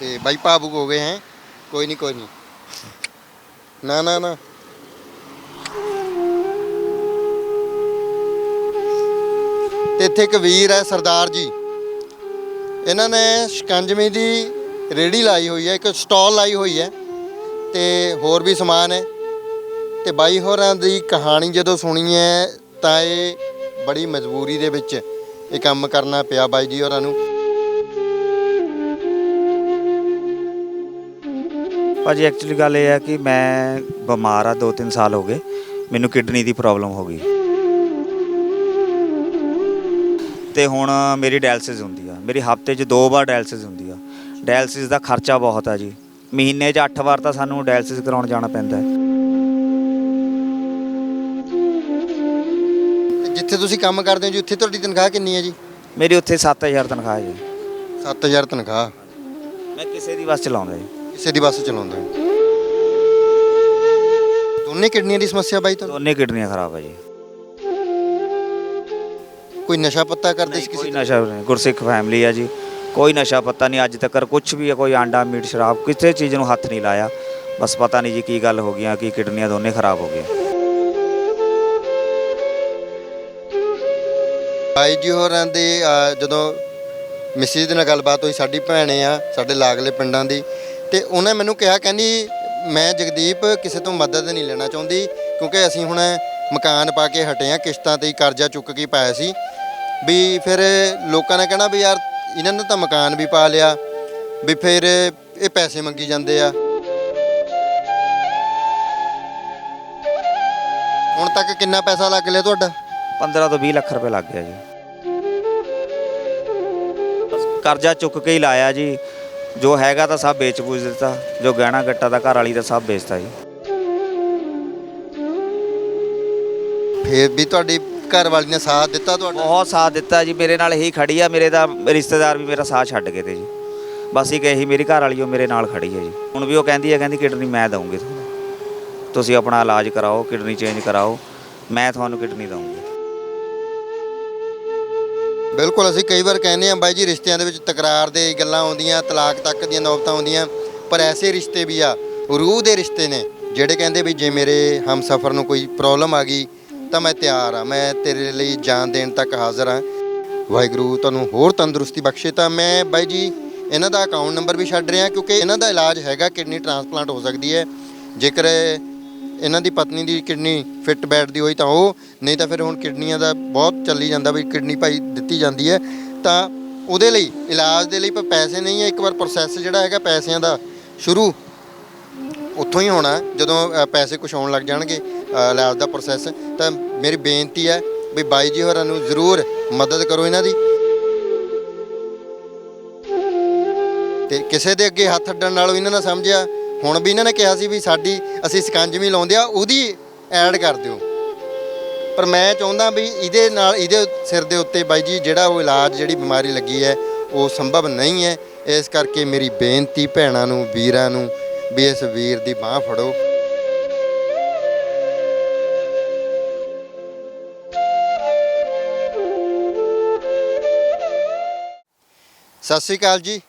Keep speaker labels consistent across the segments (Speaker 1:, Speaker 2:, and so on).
Speaker 1: ਤੇ ਬਾਈ ਭਾਵੁਕ ਹੋ ਗਏ ਹੈ। ਕੋਈ ਨਹੀਂ ਕੋਈ ਨਹੀਂ ਨਾ ਨਾ ਨਾ। ਤੇ ਇੱਥੇ ਇੱਕ ਵੀਰ ਹੈ ਸਰਦਾਰ ਜੀ। ਇਹਨਾਂ ਨੇ ਸ਼ਿਕੰਜਵੀ ਦੀ ਰੇੜੀ ਲਾਈ ਹੋਈ ਹੈ, ਇੱਕ ਸਟਾਲ ਲਾਈ ਹੋਈ ਹੈ ਤੇ ਹੋਰ ਵੀ ਸਮਾਨ ਹੈ। ਤੇ ਬਾਈ ਹੋਰਾਂ ਦੀ ਕਹਾਣੀ ਜਦੋਂ ਸੁਣੀ ਹੈ ਤਾਂ ਇਹ ਬੜੀ ਮਜਬੂਰੀ ਦੇ ਵਿੱਚ ਇਹ ਕੰਮ ਕਰਨਾ ਪਿਆ ਬਾਈ ਜੀ ਹੋਰਾਂ ਨੂੰ।
Speaker 2: ਭਾਜੀ ਐਕਚੁਅਲੀ ਗੱਲ ਇਹ ਹੈ ਕਿ ਮੈਂ ਬਿਮਾਰ ਆ 2-3 ਸਾਲ ਹੋ ਗਏ। ਮੈਨੂੰ ਕਿਡਨੀ ਦੀ ਪ੍ਰੋਬਲਮ ਹੋ ਗਈ। ਤੇ ਹੁਣ ਮੇਰੀ ਡਾਇਲਸਿਸ ਹੁੰਦੀ ਆ। ਮੇਰੀ ਹਫ਼ਤੇ 'ਚ ਦੋ ਵਾਰ ਡਾਇਲਸਿਸ ਹੁੰਦੀ ਆ। ਡਾਇਲਸਿਸ ਦਾ ਖਰਚਾ ਬਹੁਤ ਆ ਜੀ। ਮਹੀਨੇ 'ਚ 8 ਵਾਰ ਤਾਂ ਸਾਨੂੰ ਡਾਇਲਸਿਸ ਕਰਾਉਣ ਜਾਣਾ ਪੈਂਦਾ ਹੈ।
Speaker 1: ਜਿੱਥੇ ਤੁਸੀਂ ਕੰਮ ਕਰਦੇ ਹੋ ਜੀ ਉੱਥੇ ਤੁਹਾਡੀ ਤਨਖਾਹ ਕਿੰਨੀ ਹੈ ਜੀ?
Speaker 2: ਮੇਰੀ ਉੱਥੇ 7000 ਤਨਖਾਹ ਹੈ ਜੀ।
Speaker 1: 7000 ਤਨਖਾਹ।
Speaker 2: ਮੈਂ ਕਿਸੇ ਦੀ ਬੱਸ ਚਲਾਉਂਦਾ ਜੀ।
Speaker 1: ਕਿਸੇ ਦੀ ਬੱਸ ਚਲਾਉਂਦੇ। ਹੋ ਦੋਨੇ ਕਿਡਨੀਆਂ ਦੀ ਸਮੱਸਿਆ ਬਾਈ ਤੁਹਾਨੂੰ
Speaker 2: ਦੋਨੇ ਕਿਡਨੀਆਂ ਖਰਾਬ ਆ ਜੀ।
Speaker 1: ਕੋਈ ਨਸ਼ਾ ਪੱਤਾ ਕਰਦੇ ਸੀ
Speaker 2: ਕੋਈ
Speaker 1: ਕਿਸੇ
Speaker 2: ਨਸ਼ਾ ਨਹੀਂ ਗੁਰਸਿੱਖ ਫੈਮਿਲੀ ਆ ਜੀ। ਕੋਈ ਨਸ਼ਾ ਪਤਾ ਨਹੀਂ ਅੱਜ ਤੱਕ ਕੁਝ ਵੀ ਹੈ ਕੋਈ ਆਂਡਾ ਮੀਟ ਸ਼ਰਾਬ ਕਿਸੇ ਚੀਜ਼ ਨੂੰ ਹੱਥ ਨਹੀਂ ਲਾਇਆ। ਬਸ ਪਤਾ ਨਹੀਂ ਜੀ ਕੀ ਗੱਲ ਹੋ ਗਈਆਂ ਕਿ ਕਿਡਨੀਆਂ ਦੋਨੇ ਖਰਾਬ ਹੋ ਗਈਆਂ।
Speaker 1: ਬਾਈ ਜੀ ਹੋਰਾਂ ਦੇ ਅਹ, ਜਦੋਂ ਮਿਸਿਸ ਦੇ ਨਾਲ ਗੱਲਬਾਤ ਹੋਈ ਸਾਡੀ ਭੈਣ ਆ ਸਾਡੇ ਲਾਗਲੇ ਪਿੰਡਾਂ ਦੀ ਤੇ ਉਹਨੇ ਮੈਨੂੰ ਕਿਹਾ, ਕਹਿੰਦੀ, ਮੈਂ ਜਗਦੀਪ ਕਿਸੇ ਤੋਂ ਮਦਦ ਨਹੀਂ ਲੈਣਾ ਚਾਹੁੰਦੀ, ਕਿਉਂਕਿ ਅਸੀਂ ਹੁਣ ਮਕਾਨ ਪਾ ਕੇ ਹਟੇ ਆ, ਕਿਸ਼ਤਾਂ ਤੇ ਹੀ ਕਰਜ਼ਾ ਚੁੱਕ ਕੇ ਪਾਇਆ ਸੀ। ਵੀ ਫਿਰ ਲੋਕਾਂ ਨੇ ਕਹਿਣਾ ਵੀ ਯਾਰ, ਇਹਨਾਂ ਨੇ ਤਾਂ ਮਕਾਨ ਵੀ ਪਾ ਲਿਆ, ਵੀ ਫਿਰ ਇਹ ਪੈਸੇ ਮੰਗੀ ਜਾਂਦੇ ਆ। ਹੁਣ ਤੱਕ ਕਿੰਨਾ ਪੈਸਾ ਲੱਗ ਲਿਆ ਤੁਹਾਡਾ?
Speaker 2: 15 ਤੋਂ 20 ਲੱਖ ਰੁਪਏ ਲੱਗ ਗਿਆ ਜੀ। ਕਰਜ਼ਾ ਚੁੱਕ ਕੇ ਹੀ ਲਾਇਆ ਜੀ। ਜੋ ਹੈਗਾ ਤਾਂ ਸਭ ਵੇਚ ਬੂਝ ਦਿੱਤਾ ਜੋ ਗਹਿਣਾ ਗੱਟਾ ਦਾ ਘਰ ਵਾਲੀ ਦਾ ਸਭ ਵੇਚਤਾ ਜੀ।
Speaker 1: ਫਿਰ ਵੀ ਤੁਹਾਡੀ ਘਰ ਵਾਲੀ ਨੇ ਸਾਥ ਦਿੱਤਾ ਤੁਹਾਡਾ?
Speaker 2: ਬਹੁਤ ਸਾਥ ਦਿੱਤਾ ਜੀ ਮੇਰੇ ਨਾਲ ਹੀ ਖੜੀ ਆ ਮੇਰੇ ਦਾ ਰਿਸ਼ਤੇਦਾਰ ਵੀ ਮੇਰਾ ਸਾਥ ਛੱਡ ਗਏ ਤੇ ਜੀ। ਬਸ ਇੱਕ ਇਹੀ ਮੇਰੀ ਘਰ ਵਾਲੀ ਉਹ ਮੇਰੇ ਨਾਲ ਖੜੀ ਹੈ ਜੀ। ਹੁਣ ਵੀ ਉਹ ਕਹਿੰਦੀ ਹੈ ਕਹਿੰਦੀ ਕਿਡਨੀ ਮੈਂ ਦਊਂਗੀ ਤੁਹਾਨੂੰ। ਤੁਸੀਂ ਆਪਣਾ ਇਲਾਜ ਕਰਾਓ ਕਿਡਨੀ ਚੇਂਜ ਕਰਾਓ ਮੈਂ ਤੁਹਾਨੂੰ ਕਿਡਨੀ ਦਊਂਗੀ।
Speaker 1: ਬਿਲਕੁਲ, ਅਸੀਂ ਕਈ ਵਾਰ ਕਹਿੰਦੇ ਆ ਬਾਈ ਜੀ ਰਿਸ਼ਤਿਆਂ ਦੇ ਵਿੱਚ ਤਕਰਾਰ ਦੇ ਗੱਲਾਂ ਆਉਂਦੀਆਂ, ਤਲਾਕ ਤੱਕ ਦੀਆਂ ਨੌਬਤਾਂ ਆਉਂਦੀਆਂ, ਪਰ ਐਸੇ ਰਿਸ਼ਤੇ ਵੀ ਆ, ਰੂਹ ਦੇ ਰਿਸ਼ਤੇ ਨੇ, ਜਿਹੜੇ ਕਹਿੰਦੇ ਵੀ ਜੇ ਮੇਰੇ ਹਮਸਫਰ ਨੂੰ ਕੋਈ ਪ੍ਰੋਬਲਮ ਆ ਗਈ, ਤਾਂ ਮੈਂ ਤਿਆਰ ਆ ਮੈਂ ਤੇਰੇ ਲਈ ਜਾਨ ਦੇਣ ਤੱਕ ਹਾਜ਼ਰ ਆ ਵਾਹਿਗੁਰੂ ਤੁਹਾਨੂੰ ਹੋਰ ਤੰਦਰੁਸਤੀ ਬਖਸ਼ੇ ਤਾਂ ਮੈਂ ਬਾਈ ਜੀ, ਇਹਨਾਂ ਦਾ ਅਕਾਊਂਟ ਨੰਬਰ ਵੀ ਛੱਡ ਰਿਹਾ, ਕਿਉਂਕਿ ਇਹਨਾਂ ਦਾ ਇਲਾਜ ਹੈਗਾ, ਕਿਡਨੀ ਟ੍ਰਾਂਸਪਲਾਂਟ ਹੋ ਸਕਦੀ ਹੈ। ਜੇਕਰ ਇਹਨਾਂ ਦੀ ਪਤਨੀ ਦੀ ਕਿਡਨੀ ਫਿੱਟ ਬੈਠਦੀ ਹੋਈ ਤਾਂ ਉਹ, ਨਹੀਂ ਤਾਂ ਫਿਰ ਹੁਣ ਕਿਡਨੀਆਂ ਦਾ ਬਹੁਤ ਚੱਲੀ ਜਾਂਦਾ ਵੀ ਕਿਡਨੀ ਭਾਈ ਦਿੱਤੀ ਜਾਂਦੀ ਹੈ। ਤਾਂ ਉਹਦੇ ਲਈ, ਇਲਾਜ ਦੇ ਲਈ ਪਰ ਪੈਸੇ ਨਹੀਂ ਹੈ, ਇੱਕ ਵਾਰ ਪ੍ਰੋਸੈਸ ਜਿਹੜਾ ਹੈਗਾ ਪੈਸਿਆਂ ਦਾ ਸ਼ੁਰੂ ਉੱਥੋਂ ਹੀ ਹੋਣਾ, ਜਦੋਂ ਪੈਸੇ ਕੁਛ ਆਉਣ ਲੱਗ ਜਾਣਗੇ ਇਲਾਜ ਦਾ ਪ੍ਰੋਸੈਸ ਤਾਂ ਮੇਰੀ ਬੇਨਤੀ ਹੈ ਵੀ ਬਾਈ ਜੀ ਹੋਰਾਂ ਨੂੰ ਜ਼ਰੂਰ ਮਦਦ ਕਰੋ ਇਹਨਾਂ ਦੀ। ਤੇ ਕਿਸੇ ਦੇ ਅੱਗੇ ਹੱਥ ਅੱਡਣ ਨਾਲੋਂ ਇਹਨਾਂ ਨੇ ਸਮਝਿਆ ਹੁਣ ਵੀ ਇਹਨਾਂ ਨੇ ਕਿਹਾ ਸੀ ਵੀ ਸਾਡੀ ਅਸੀਂ ਸਕੰਜਵੀ ਲਾਉਂਦੇ ਆ, ਉਹਦੀ ਐਡ ਕਰ ਦਿਓ। ਪਰ ਮੈਂ ਚਾਹੁੰਦਾ ਵੀ ਇਹਦੇ ਨਾਲ, ਇਹਦੇ ਸਿਰ ਦੇ ਉੱਤੇ ਬਾਈ ਜੀ, ਜਿਹੜਾ ਉਹ ਇਲਾਜ, ਜਿਹੜੀ ਬਿਮਾਰੀ ਲੱਗੀ ਹੈ, ਉਹ ਸੰਭਵ ਨਹੀਂ ਹੈ। ਇਸ ਕਰਕੇ ਮੇਰੀ ਬੇਨਤੀ ਭੈਣਾਂ ਨੂੰ, ਵੀਰਾਂ ਨੂੰ ਵੀ ਇਸ ਵੀਰ ਦੀ ਬਾਹ ਫੜੋ। ਸਤਿ ਸ਼੍ਰੀ ਅਕਾਲ ਜੀ।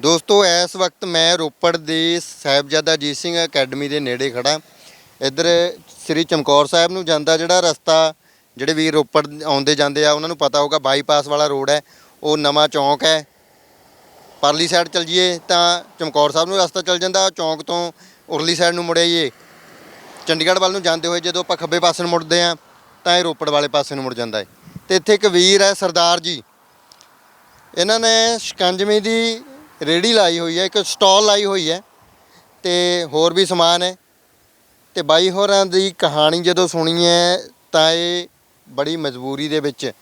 Speaker 1: ਦੋਸਤੋ, ਇਸ ਵਕਤ ਮੈਂ ਰੋਪੜ ਦੇ ਸਾਹਿਬਜ਼ਾਦਾ ਅਜੀਤ ਸਿੰਘ ਅਕੈਡਮੀ ਦੇ ਨੇੜੇ ਖੜਾ ਇੱਧਰ ਸ੍ਰੀ ਚਮਕੌਰ ਸਾਹਿਬ ਨੂੰ ਜਾਂਦਾ ਜਿਹੜਾ ਰਸਤਾ ਜਿਹੜੇ ਵੀਰ ਰੋਪੜ ਆਉਂਦੇ ਜਾਂਦੇ ਆ, ਉਹਨਾਂ ਨੂੰ ਪਤਾ ਹੋਊਗਾ, ਬਾਈਪਾਸ ਵਾਲਾ ਰੋਡ ਹੈ, ਉਹ ਨਵਾਂ ਚੌਂਕ ਹੈ। ਪਰਲੀ ਸਾਈਡ ਚਲ ਜੀਏ ਤਾਂ ਚਮਕੌਰ ਸਾਹਿਬ ਨੂੰ ਰਸਤਾ ਚਲ ਜਾਂਦਾ ਚੌਂਕ ਤੋਂ ਉਰਲੀ ਸਾਈਡ ਨੂੰ ਮੁੜਿਆਈਏ ਚੰਡੀਗੜ੍ਹ ਵੱਲ ਨੂੰ ਜਾਂਦੇ ਹੋਏ ਜਦੋਂ ਆਪਾਂ ਖੱਬੇ ਪਾਸੇ ਨੂੰ ਮੁੜਦੇ ਆ ਤਾਂ ਇਹ ਰੋਪੜ ਵਾਲੇ ਪਾਸੇ ਨੂੰ ਮੁੜ ਜਾਂਦਾ ਹੈ। ਤੇ ਇੱਥੇ ਇੱਕ ਵੀਰ ਹੈ ਸਰਦਾਰ ਜੀ। ਇਹਨਾਂ ਨੇ ਸ਼ਿਕੰਜਵੀ ਦੀ ਰੇੜੀ ਲਾਈ ਹੋਈ ਹੈ ਇੱਕ ਸਟਾਲ ਲਾਈ ਹੋਈ ਹੈ ਤੇ ਹੋਰ ਵੀ ਸਮਾਨ ਹੈ। ਤੇ ਬਾਈ ਹੋਰਾਂ ਦੀ ਕਹਾਣੀ ਜਦੋਂ ਸੁਣੀ ਹੈ ਤਾਂ ਇਹ ਬੜੀ ਮਜਬੂਰੀ ਦੇ ਵਿੱਚ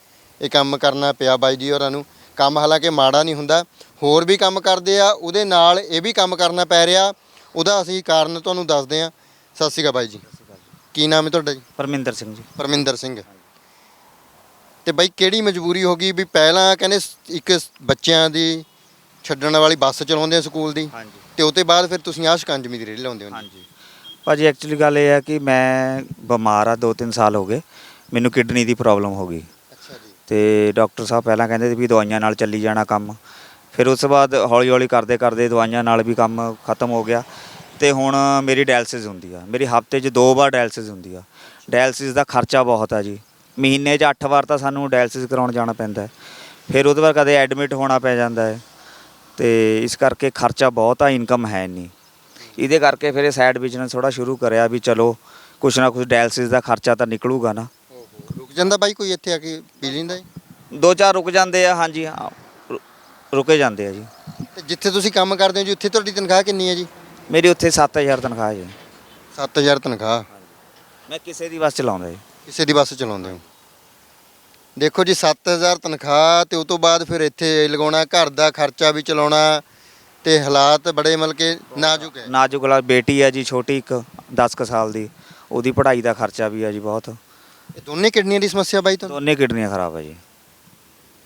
Speaker 1: ਇਹ ਕੰਮ ਕਰਨਾ ਪਿਆ ਬਾਈ ਜੀ ਹੋਰਾਂ ਨੂੰ। ਕੰਮ ਹਾਲਾਂਕਿ ਮਾੜਾ ਨਹੀਂ ਹੁੰਦਾ ਹੋਰ ਵੀ ਕੰਮ ਕਰਦੇ ਆ ਉਹਦੇ ਨਾਲ ਇਹ ਵੀ ਕੰਮ ਕਰਨਾ ਪੈ ਰਿਹਾ। ਉਹਦਾ ਅਸੀਂ ਕਾਰਨ ਤੁਹਾਨੂੰ ਦੱਸਦੇ ਆ ਸਤਿ ਸ਼੍ਰੀ ਅਕਾਲ ਬਾਈ ਜੀ। ਕੀ ਨਾਮ ਹੈ ਤੁਹਾਡਾ ਜੀ?
Speaker 2: ਪਰਮਿੰਦਰ ਸਿੰਘ ਜੀ।
Speaker 1: ਪਰਮਿੰਦਰ ਸਿੰਘ। ਤੇ ਬਾਈ ਕਿਹੜੀ ਮਜਬੂਰੀ ਹੋ ਗਈ ਵੀ ਪਹਿਲਾਂ ਕਹਿੰਦੇ ਇੱਕ ਬੱਚਿਆਂ ਦੀ ਛੱਡਣ ਵਾਲੀ ਬੱਸ ਚਲਾਉਂਦੇ ਆ ਸਕੂਲ ਦੀ।
Speaker 2: ਹਾਂਜੀ।
Speaker 1: ਤੇ ਉਹ ਤੋਂ ਬਾਅਦ ਫਿਰ ਤੁਸੀਂ ਆਹ ਸ਼ਿਕੰਜਵੀ ਦੀ ਰੇੜੀ ਲਾਉਂਦੇ ਹੋ। ਜੀ।
Speaker 2: ਹਾਂਜੀ। ਭਾਜੀ ਐਕਚੁਅਲੀ ਗੱਲ ਇਹ ਹੈ ਕਿ ਮੈਂ ਬਿਮਾਰ ਆ 2-3 ਸਾਲ ਹੋ ਗਏ। ਮੈਨੂੰ ਕਿਡਨੀ ਦੀ ਪ੍ਰੋਬਲਮ ਹੋ ਗਈ।
Speaker 1: ਅੱਛਾ ਜੀ।
Speaker 2: ਤੇ ਡਾਕਟਰ ਸਾਹਿਬ ਪਹਿਲਾਂ ਕਹਿੰਦੇ ਸੀ ਵੀ ਦਵਾਈਆਂ ਨਾਲ ਚੱਲੀ ਜਾਣਾ ਕੰਮ। ਫਿਰ ਉਸ ਤੋਂ ਬਾਅਦ ਹੌਲੀ ਹੌਲੀ ਕਰਦੇ ਕਰਦੇ ਦਵਾਈਆਂ ਨਾਲ ਵੀ ਕੰਮ ਖਤਮ ਹੋ ਗਿਆ। ਤੇ ਹੁਣ ਮੇਰੀ ਡਾਇਲਸਿਸ ਹੁੰਦੀ ਆ। ਮੇਰੀ ਹਫ਼ਤੇ 'ਚ ਦੋ ਵਾਰ ਡਾਇਲਸਿਸ ਹੁੰਦੀ ਆ। ਡਾਇਲਸਿਸ ਦਾ ਖਰਚਾ ਬਹੁਤ ਆ ਜੀ। ਮਹੀਨੇ 'ਚ 8 ਵਾਰ ਤਾਂ ਸਾਨੂੰ ਡਾਇਲਸਿਸ ਕਰਾਉਣ ਜਾਣਾ ਪੈਂਦਾ ਹੈ। ਫਿਰ ਉਹਦੇ ਬਾਅਦ ਕਦੇ ਐਡਮਿਟ ਹੋਣਾ ਪੈ ਜਾਂਦਾ ਹੈ। ਤੇ ਇਸ ਕਰਕੇ ਖਰਚਾ ਬਹੁਤ ਆ ਇਨਕਮ ਹੈ ਨਹੀਂ। ਇਹਦੇ ਕਰਕੇ ਫਿਰ ਇਹ ਸਾਈਡ ਬਿਜ਼ਨਸ ਥੋੜਾ ਸ਼ੁਰੂ ਕਰਿਆ ਵੀ ਚਲੋ ਕੁਛ ਨਾ ਕੁਛ ਡਾਇਲਸਿਸ ਦਾ ਖਰਚਾ ਤਾਂ ਨਿਕਲੂਗਾ ਨਾ।
Speaker 1: ਰੁਕ ਜਾਂਦਾ ਬਾਈ ਕੋਈ ਇੱਥੇ ਆ ਕੇ ਪੀ ਲੈਂਦਾ ਜੀ?
Speaker 2: ਦੋ ਚਾਰ ਰੁਕ ਜਾਂਦੇ ਆ ਹਾਂਜੀ ਹਾਂ, ਰੁ- ਰੁਕੇ ਜਾਂਦੇ ਆ ਜੀ।
Speaker 1: ਤੇ ਜਿੱਥੇ ਤੁਸੀਂ ਕੰਮ ਕਰਦੇ ਹੋ ਜੀ ਉੱਥੇ ਤੁਹਾਡੀ ਤਨਖਾਹ ਕਿੰਨੀ ਹੈ ਜੀ?
Speaker 2: ਮੇਰੀ ਉੱਥੇ 7000 ਤਨਖਾਹ ਹੈ ਜੀ।
Speaker 1: 7000 ਤਨਖਾਹ।
Speaker 2: ਮੈਂ ਕਿਸੇ ਦੀ ਬੱਸ ਚਲਾਉਂਦਾ ਜੀ।
Speaker 1: ਕਿਸੇ ਦੀ ਬੱਸ ਚਲਾਉਂਦੇ ਹੋ? ਦੇਖੋ ਜੀ 7000 ਤਨਖਾਹ ਤੇ ਉਸ ਤੋਂ ਬਾਅਦ ਫਿਰ ਇੱਥੇ ਲਗਾਉਣਾ ਘਰ ਦਾ ਖਰਚਾ ਵੀ ਚਲਾਉਣਾ ਤੇ ਹਾਲਾਤ ਬੜੇ ਮਤਲਬ ਕਿ ਨਾਜ਼ੁਕ ਹੈ।
Speaker 2: ਨਾਜੁਕ ਵਾਲਾ ਬੇਟੀ ਹੈ ਜੀ ਛੋਟੀ ਇੱਕ 10 ਕੁ ਸਾਲ ਦੀ। ਉਹਦੀ ਪੜ੍ਹਾਈ ਦਾ ਖਰਚਾ ਵੀ ਹੈ ਜੀ ਬਹੁਤ।
Speaker 1: ਇਹ ਦੋਨੇ ਕਿਡਨੀਆਂ ਦੀ ਸਮੱਸਿਆ ਬਾਈ ਤੁਹਾਨੂੰ?
Speaker 2: ਦੋਨੇ ਕਿਡਨੀਆਂ ਖਰਾਬ ਹੈ ਜੀ।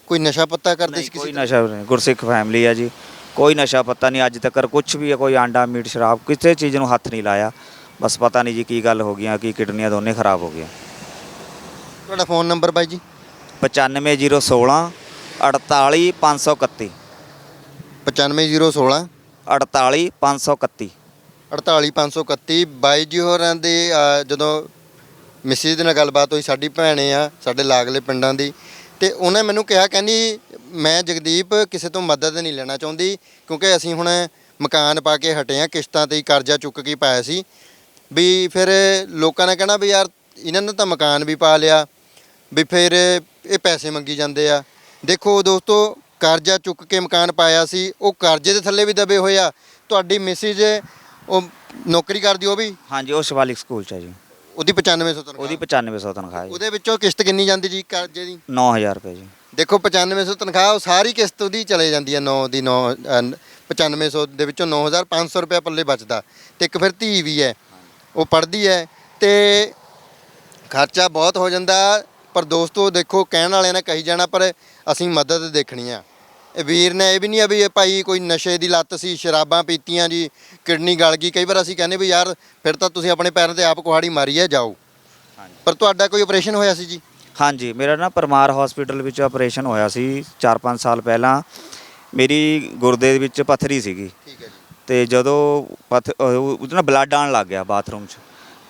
Speaker 1: ਕੋਈ ਨਸ਼ਾ ਪੱਤਾ ਕਰਦੇ ਸੀ
Speaker 2: ਕੋਈ
Speaker 1: ਕਿਸੇ
Speaker 2: ਨਸ਼ਾ ਨਹੀਂ ਗੁਰਸਿੱਖ ਫੈਮਿਲੀ ਹੈ ਜੀ। ਕੋਈ ਨਸ਼ਾ ਪਤਾ ਨਹੀਂ ਅੱਜ ਤੱਕ ਕੁਝ ਵੀ ਹੈ ਕੋਈ ਆਂਡਾ ਮੀਟ ਸ਼ਰਾਬ ਕਿਸੇ ਚੀਜ਼ ਨੂੰ ਹੱਥ ਨਹੀਂ ਲਾਇਆ। ਬਸ ਪਤਾ ਨਹੀਂ ਜੀ ਕੀ ਗੱਲ ਹੋ ਗਈਆਂ ਕਿ ਕਿਡਨੀਆਂ ਦੋਨੇ ਖਰਾਬ ਹੋ ਗਈਆਂ।
Speaker 1: ਤੁਹਾਡਾ ਫੋਨ ਨੰਬਰ ਬਾਈ ਜੀ?
Speaker 2: 95016 48531
Speaker 1: 95016
Speaker 2: 48531
Speaker 1: 48531 ਬਾਈ ਜੀ ਹੋਰਾਂ ਦੇ ਅ, ਜਦੋਂ ਮਿਸਿਸ ਦੇ ਨਾਲ ਗੱਲਬਾਤ ਹੋਈ ਸਾਡੀ ਭੈਣੇ ਆ ਸਾਡੇ ਲਾਗਲੇ ਪਿੰਡਾਂ ਦੀ ਤੇ ਉਹਨੇ ਮੈਨੂੰ ਕਿਹਾ ਕਹਿੰਦੀ ਮੈਂ ਜਗਦੀਪ ਕਿਸੇ ਤੋਂ ਮਦਦ ਨਹੀਂ ਲੈਣਾ ਚਾਹੁੰਦੀ ਕਿਉਂਕਿ ਅਸੀਂ ਹੁਣ ਮਕਾਨ ਪਾ ਕੇ ਹਟੇ ਆ ਕਿਸ਼ਤਾਂ ਤੇ ਹੀ ਕਰਜ਼ਾ ਚੁੱਕ ਕੇ ਪਾਇਆ ਸੀ। ਵੀ ਫਿਰ ਲੋਕਾਂ ਨੇ ਕਹਿਣਾ ਵੀ ਯਾਰ ਇਹਨਾਂ ਨੇ ਤਾਂ ਮਕਾਨ ਵੀ ਪਾ ਲਿਆ ਵੀ ਫਿਰ ਇਹ ਪੈਸੇ ਮੰਗੀ ਜਾਂਦੇ ਆ। ਦੇਖੋ ਦੋਸਤੋ ਕਰਜ਼ਾ ਚੁੱਕ ਕੇ ਮਕਾਨ ਪਾਇਆ ਸੀ ਉਹ ਕਰਜ਼ੇ ਦੇ ਥੱਲੇ ਵੀ ਦਬੇ ਹੋਏ ਆ। ਤੁਹਾਡੀ ਮਿਸਿਜ ਉਹ ਨੌਕਰੀ ਕਰਦੀ ਉਹ ਵੀ?
Speaker 2: ਹਾਂਜੀ ਉਹ ਸ਼ਿਵਾਲਿਕ ਸਕੂਲ ਚ ਹੈ ਜੀ।
Speaker 1: ਉਹਦੀ 9500 ਤਨਖਾਹ।
Speaker 2: ਉਹਦੀ 9500 ਤਨਖਾਹ ਹੈ ਜੀ।
Speaker 1: ਉਹਦੇ ਵਿੱਚੋਂ ਕਿਸ਼ਤ ਕਿੰਨੀ ਜਾਂਦੀ ਜੀ ਕਰਜ਼ੇ ਦੀ?
Speaker 2: 9000 ਰੁਪਏ ਜੀ।
Speaker 1: ਦੇਖੋ 9500 ਤਨਖਾਹ ਉਹ ਸਾਰੀ ਕਿਸ਼ਤ ਉਹਦੀ ਚਲੇ ਜਾਂਦੀ ਹੈ 9 ਦੀ 9 9500 ਦੇ ਵਿੱਚੋਂ 9500 ਰੁਪਏ ਪੱਲੇ ਬਚਦਾ। ਤੇ ਇੱਕ ਫਿਰ ਧੀ ਵੀ ਹੈ। ਉਹ ਪੜ੍ਹਦੀ ਹੈ ਤੇ ਖਰਚਾ ਬਹੁਤ ਹੋ ਜਾਂਦਾ। ਪਰ ਦੋਸਤੋ ਦੇਖੋ ਕਹਿਣ ਵਾਲਿਆਂ ਨੇ ਕਹੀ ਜਾਣਾ ਪਰ ਅਸੀਂ ਮਦਦ ਦੇਖਣੀ ਆ। ਇਹ ਵੀਰ ਨੇ ਇਹ ਵੀ ਨਹੀਂ ਆ ਵੀ ਇਹ ਭਾਈ ਕੋਈ ਨਸ਼ੇ ਦੀ ਲੱਤ ਸੀ ਸ਼ਰਾਬਾਂ ਪੀਤੀਆਂ ਜੀ ਕਿਡਨੀ ਗਲ ਗਈ। ਕਈ ਵਾਰ ਅਸੀਂ ਕਹਿੰਦੇ ਵੀ ਯਾਰ ਫਿਰ ਤਾਂ ਤੁਸੀਂ ਆਪਣੇ ਪੈਰਾਂ ਤੇ ਆਪ ਕੁਹਾੜੀ ਮਾਰੀ ਹੈ ਜਾਓ।
Speaker 2: ਹਾਂਜੀ।
Speaker 1: ਪਰ ਤੁਹਾਡਾ ਕੋਈ ਆਪਰੇਸ਼ਨ ਹੋਇਆ ਸੀ ਜੀ?
Speaker 2: ਹਾਂਜੀ ਮੇਰਾ ਨਾ ਪਰਮਾਰ ਹਸਪੀਟਲ ਵਿੱਚ ਆਪਰੇਸ਼ਨ ਹੋਇਆ ਸੀ 4-5 ਸਾਲ ਪਹਿਲਾਂ। ਮੇਰੀ ਗੁਰਦੇ ਦੇ ਵਿੱਚ ਪੱਥਰੀ ਸੀਗੀ।
Speaker 1: ਠੀਕ ਹੈ ਜੀ।
Speaker 2: ਤੇ ਜਦੋਂ ਪੱਥ ਉਹਦੇ ਨਾਲ ਬਲੱਡ ਆਉਣ ਲੱਗ ਗਿਆ ਬਾਥਰੂਮ 'ਚ।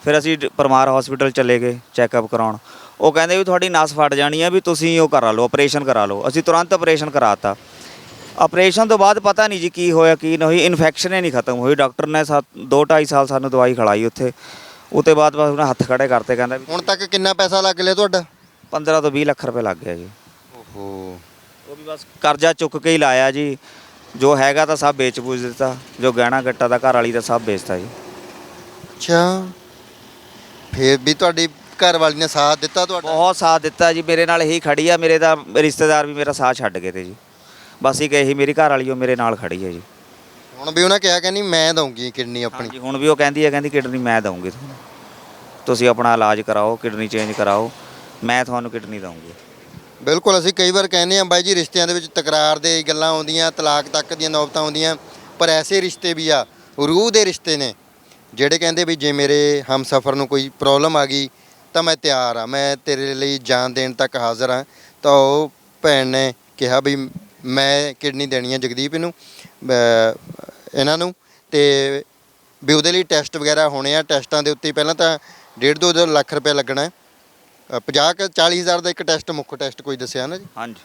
Speaker 2: ਫਿਰ ਅਸੀਂ ਪਰਮਾਰ ਹਸਪੀਟਲ ਚਲੇ ਗਏ ਚੈੱਕਅਪ ਕਰਾਉਣ। ਉਹ ਕਹਿੰਦੇ ਵੀ ਤੁਹਾਡੀ ਨਸ ਫਟ ਜਾਣੀ ਹੈ ਵੀ ਤੁਸੀਂ ਉਹ ਕਰਾ ਲਓ ਆਪਰੇਸ਼ਨ ਕਰਾ ਲਓ। ਅਸੀਂ ਤੁਰੰਤ ਆਪਰੇਸ਼ਨ ਕਰਾਤਾ। ਆਪਰੇਸ਼ਨ ਤੋਂ ਬਾਅਦ ਪਤਾ ਨਹੀਂ ਜੀ ਕੀ ਹੋਇਆ ਕੀ ਨਹੀਂ ਹੋਈ ਇਨਫੈਕਸ਼ਨ ਹੀ ਨਹੀਂ ਖਤਮ ਹੋਈ। ਡਾਕਟਰ ਨੇ 2 2.5 ਸਾਲ ਸਾਨੂੰ ਦਵਾਈ ਖਿਲਾਈ ਉੱਥੇ। ਉਤੇ ਬਾਅਦ ਬਸ ਉਹਨੇ ਹੱਥ ਖੜੇ ਕਰਤੇ ਕਹਿੰਦਾ ਵੀ
Speaker 1: ਹੁਣ ਤੱਕ ਕਿੰਨਾ ਪੈਸਾ ਲੱਗ ਲਿਆ ਤੁਹਾਡਾ?
Speaker 2: 15 ਤੋਂ 20 ਲੱਖ ਰੁਪਏ ਲੱਗ ਗਿਆ ਜੀ।
Speaker 1: ਓਹੋ।
Speaker 2: ਉਹ ਵੀ ਬਸ ਕਰਜ਼ਾ ਚੁੱਕ ਕੇ ਹੀ ਲਾਇਆ ਜੀ। ਜੋ ਹੈਗਾ ਤਾਂ ਸਭ ਵੇਚ ਬੂਝ ਦਿੱਤਾ। ਜੋ ਗਹਿਣਾ ਗੱਟਾ ਦਾ ਘਰ ਵਾਲੀ ਦਾ ਸਭ ਵੇਚਤਾ ਜੀ।
Speaker 1: ਅੱਛਾ। ਫੇਰ ਵੀ ਤੁਹਾਡੀ ਘਰ ਵਾਲੀ ਨੇ ਸਾਥ ਦਿੱਤਾ ਤੁਹਾਡਾ?
Speaker 2: ਬਹੁਤ ਸਾਥ ਦਿੱਤਾ ਜੀ ਮੇਰੇ ਨਾਲ ਇਹੀ ਖੜੀ ਆ ਮੇਰੇ ਤਾਂ ਰਿਸ਼ਤੇਦਾਰ ਵੀ ਮੇਰਾ ਸਾਥ ਛੱਡ ਗਏ ਤੇ ਜੀ। ਬਸ ਇਹੀ ਮੇਰੀ ਘਰ ਵਾਲੀ ਉਹ ਮੇਰੇ ਨਾਲ ਖੜੀ ਹੈ ਜੀ।
Speaker 1: ਹੁਣ ਵੀ ਉਹਨਾਂ ਕਿਹਾ ਕਹਿੰਦੀ ਮੈਂ ਦਊਂਗੀ ਕਿਡਨੀ ਆਪਣੀ।
Speaker 2: ਹਾਂਜੀ ਹੁਣ ਵੀ ਉਹ ਕਹਿੰਦੀ ਹੈ ਕਹਿੰਦੀ ਕਿਡਨੀ ਮੈਂ ਦਊਂਗੀ ਤੁਹਾਨੂੰ। ਤੁਸੀਂ ਆਪਣਾ ਇਲਾਜ ਕਰਾਓ ਕਿਡਨੀ ਚੇਂਜ ਕਰਾਓ ਮੈਂ ਤੁਹਾਨੂੰ ਕਿਡਨੀ ਦਊਂਗੀ।
Speaker 1: ਬਿਲਕੁਲ ਅਸੀਂ ਕਈ ਵਾਰ ਕਹਿੰਦੇ ਆ ਬਾਈ ਜੀ ਰਿਸ਼ਤਿਆਂ ਦੇ ਵਿੱਚ ਤਕਰਾਰ ਦੇ ਗੱਲਾਂ ਆਉਂਦੀਆਂ ਤਲਾਕ ਤੱਕ ਦੀਆਂ ਨੌਬਤਾਂ ਆਉਂਦੀਆਂ ਪਰ ਐਸੇ ਰਿਸ਼ਤੇ ਵੀ ਆ ਰੂਹ ਦੇ ਰਿਸ਼ਤੇ ਨੇ ਜਿਹੜੇ ਕਹਿੰਦੇ ਵੀ ਜੇ ਮੇਰੇ ਹਮਸਫਰ ਨੂੰ ਕੋਈ ਪ੍ਰੋਬਲਮ ਆ ਗਈ ਤਾਂ ਮੈਂ ਤਿਆਰ ਆ ਮੈਂ ਤੇਰੇ ਲਈ ਜਾਨ ਦੇਣ ਤੱਕ ਹਾਜ਼ਰ ਆ ਤਾਂ ਉਹ ਭੈਣ ਨੇ ਕਿਹਾ ਵੀ ਮੈਂ ਕਿਡਨੀ ਦੇਣੀ ਆ ਜਗਦੀਪ ਨੂੰ ਇਹਨਾਂ ਨੂੰ। ਤੇ ਵੀ ਉਹਦੇ ਲਈ ਟੈਸਟ ਵਗੈਰਾ ਹੋਣੇ ਆ। ਟੈਸਟਾਂ ਦੇ ਉੱਤੇ ਪਹਿਲਾਂ ਤਾਂ 1.5 2 ਲੱਖ ਰੁਪਏ ਲੱਗਣਾ। ਹੈ 50 ਕੁ 40 ਹਜ਼ਾਰ ਦਾ ਇੱਕ ਟੈਸਟ ਮੁੱਖ ਟੈਸਟ ਕੋਈ ਦੱਸਿਆ ਨਾ ਜੀ?
Speaker 2: ਹਾਂਜੀ।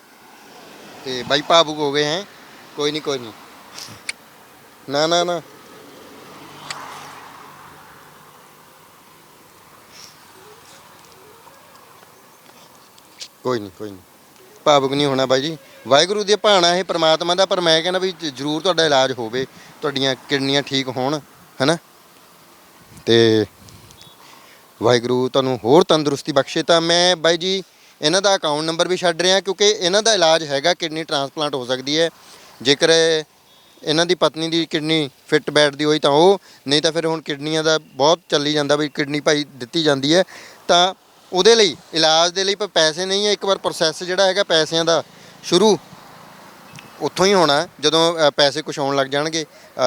Speaker 1: ਤੇ ਬਾਈ ਭਾਵੁਕ ਹੋ ਗਏ ਹੈ। ਕੋਈ ਨਹੀਂ ਕੋਈ ਨਹੀਂ ਨਾ ਨਾ ਨਾ। ਕੋਈ ਨਹੀਂ ਕੋਈ ਨਹੀਂ। ਭਾਵੁਕ ਨਹੀਂ ਹੋਣਾ ਬਾਈ ਜੀ। ਵਾਹਿਗੁਰੂ ਦੀ ਭਾਣਾ ਇਹ ਪ੍ਰਮਾਤਮਾ ਦਾ, ਪਰ ਮੈਂ ਕਹਿੰਦਾ ਵੀ ਜ- ਜ਼ਰੂਰ ਤੁਹਾਡਾ ਇਲਾਜ ਹੋਵੇ, ਤੁਹਾਡੀਆਂ ਕਿਡਨੀਆਂ ਠੀਕ ਹੋਣ, ਹੈਨਾ? ਤੇ ਵਾਹਿਗੁਰੂ ਤੁਹਾਨੂੰ ਹੋਰ ਤੰਦਰੁਸਤੀ ਬਖਸ਼ੇ। ਤਾਂ ਮੈਂ ਬਾਈ ਜੀ, ਇਹਨਾਂ ਦਾ ਅਕਾਊਂਟ ਨੰਬਰ ਵੀ ਛੱਡ ਰਿਹਾ, ਕਿਉਂਕਿ ਇਹਨਾਂ ਦਾ ਇਲਾਜ ਹੈਗਾ, ਕਿਡਨੀ ਟ੍ਰਾਂਸਪਲਾਂਟ ਹੋ ਸਕਦੀ ਹੈ। ਜੇਕਰ ਇਹਨਾਂ ਦੀ ਪਤਨੀ ਦੀ ਕਿਡਨੀ ਫਿੱਟ ਬੈਠਦੀ ਹੋਈ ਤਾਂ ਉਹ, ਨਹੀਂ ਤਾਂ ਫਿਰ ਹੁਣ ਕਿਡਨੀਆਂ ਦਾ ਬਹੁਤ ਚੱਲੀ ਜਾਂਦਾ ਵੀ ਕਿਡਨੀ ਭਾਈ ਦਿੱਤੀ ਜਾਂਦੀ ਹੈ। ਤਾਂ ਉਹਦੇ ਲਈ, ਇਲਾਜ ਦੇ ਲਈ ਪਰ ਪੈਸੇ ਨਹੀਂ ਹੈ, ਇੱਕ ਵਾਰ ਪ੍ਰੋਸੈਸ ਜਿਹੜਾ ਹੈਗਾ ਪੈਸਿਆਂ ਦਾ ਸ਼ੁਰੂ ਉੱਥੋਂ ਹੀ ਹੋਣਾ, ਜਦੋਂ ਪੈਸੇ ਕੁਛ ਆਉਣ ਲੱਗ ਜਾਣਗੇ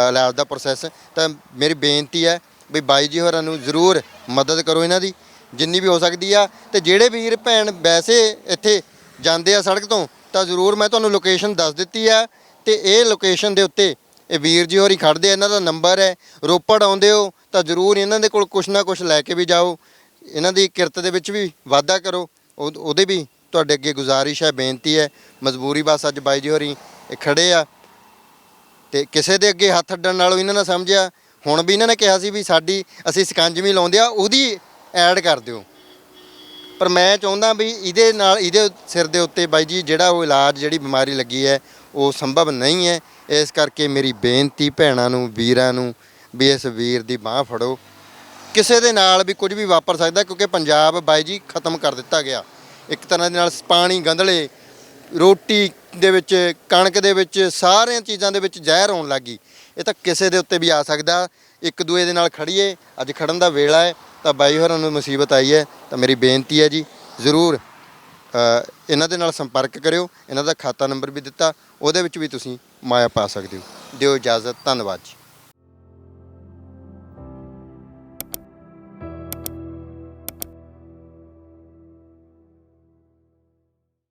Speaker 1: ਇਲਾਜ ਦਾ ਪ੍ਰੋਸੈਸ ਤਾਂ ਮੇਰੀ ਬੇਨਤੀ ਹੈ ਵੀ ਬਾਈ ਜੀ ਹੋਰਾਂ ਨੂੰ ਜ਼ਰੂਰ ਮਦਦ ਕਰੋ ਇਹਨਾਂ ਦੀ, ਜਿੰਨੀ ਵੀ ਹੋ ਸਕਦੀ ਆ, ਤੇ ਜਿਹੜੇ ਵੀਰ ਭੈਣ ਵੈਸੇ ਇੱਥੇ ਜਾਂਦੇ ਆ ਸੜਕ ਤੋਂ, ਤਾਂ ਜ਼ਰੂਰ ਮੈਂ ਤੁਹਾਨੂੰ ਲੋਕੇਸ਼ਨ ਦੱਸ ਦਿੱਤੀ ਆ, ਤੇ ਇਹ ਲੋਕੇਸ਼ਨ ਦੇ ਉੱਤੇ ਇਹ ਵੀਰ ਜੀ ਹੋਰੀ ਖੜਦੇ ਆ, ਇਹਨਾਂ ਦਾ ਨੰਬਰ ਹੈ, ਰੋਪੜ ਆਉਂਦੇ ਹੋ, ਤਾਂ ਜ਼ਰੂਰ ਇਹਨਾਂ ਦੇ ਕੋਲ ਕੁਛ ਨਾ ਕੁਛ ਲੈ ਕੇ ਵੀ ਜਾਓ ਇਹਨਾਂ ਦੀ ਕਿਰਤ ਦੇ ਵਿੱਚ ਵੀ ਵਾਧਾ ਕਰੋ। ਉਹ- ਉਹਦੇ ਵੀ ਤੁਹਾਡੇ ਅੱਗੇ ਗੁਜ਼ਾਰਿਸ਼ ਹੈ, ਬੇਨਤੀ ਹੈ। ਮਜਬੂਰੀ ਬਸ ਅੱਜ ਬਾਈ ਜੀ ਹੋਰੀ ਇਹ ਖੜੇ ਆ। ਤੇ ਕਿਸੇ ਦੇ ਅੱਗੇ ਹੱਥ ਅੱਡਣ ਨਾਲੋਂ ਇਹਨਾਂ ਨੇ ਸਮਝਿਆ। ਹੁਣ ਵੀ ਇਹਨਾਂ ਨੇ ਕਿਹਾ ਸੀ ਵੀ ਸਾਡੀ ਅਸੀਂ ਸਕੰਜਵੀ ਲਾਉਂਦੇ ਆ, ਉਹਦੀ ਐਡ ਕਰ ਦਿਓ। ਪਰ ਮੈਂ ਚਾਹੁੰਦਾ ਵੀ ਇਹਦੇ ਨਾਲ ਇਹਦੇ ਸਿਰ ਦੇ ਉੱਤੇ ਬਾਈ ਜੀ ਜਿਹੜਾ ਉਹ ਇਲਾਜ, ਜਿਹੜੀ ਬਿਮਾਰੀ ਲੱਗੀ ਹੈ, ਉਹ ਸੰਭਵ ਨਹੀਂ ਹੈ। ਇਸ ਕਰਕੇ ਮੇਰੀ ਬੇਨਤੀ ਭੈਣਾਂ ਨੂੰ, ਵੀਰਾਂ ਨੂੰ ਵੀ ਇਸ ਵੀਰ ਦੀ ਬਾਹ ਫੜੋ। ਕਿਸੇ ਦੇ ਨਾਲ ਵੀ ਕੁਝ ਵੀ ਵਾਪਰ ਸਕਦਾ ਕਿਉਂਕਿ ਪੰਜਾਬ ਬਾਈ ਜੀ ਖਤਮ ਕਰ ਦਿੱਤਾ ਗਿਆ। ਇੱਕ ਤਰ੍ਹਾਂ ਦੇ ਨਾਲ ਪਾਣੀ ਗੰਧਲੇ, ਰੋਟੀ ਦੇ ਵਿੱਚ, ਕਣਕ ਦੇ ਵਿੱਚ, ਸਾਰੀਆਂ ਚੀਜ਼ਾਂ ਦੇ ਵਿੱਚ ਜ਼ਹਿਰ ਆਉਣ ਲੱਗੀ ਇਹ ਤਾਂ ਕਿਸੇ ਦੇ ਉੱਤੇ ਵੀ ਆ ਸਕਦਾ। ਇੱਕ ਦੂਏ ਦੇ ਨਾਲ ਖੜੀਏ, ਅੱਜ ਖੜਨ ਦਾ ਵੇਲਾ ਹੈ, ਤਾਂ ਬਾਈ ਹੋਰਾਂ ਨੂੰ ਮੁਸੀਬਤ ਆਈ ਹੈ, ਤਾਂ ਮੇਰੀ ਬੇਨਤੀ ਹੈ ਜੀ, ਜ਼ਰੂਰ ਇਹਨਾਂ ਦੇ ਨਾਲ ਸੰਪਰਕ ਕਰਿਓ, ਇਹਨਾਂ ਦਾ ਖਾਤਾ ਨੰਬਰ ਵੀ ਦਿੱਤਾ, ਉਹਦੇ ਵਿੱਚ ਵੀ ਤੁਸੀਂ ਮਾਇਆ ਪਾ ਸਕਦੇ ਹੋ। ਦਿਓ ਇਜਾਜ਼ਤ, ਧੰਨਵਾਦ ਜੀ।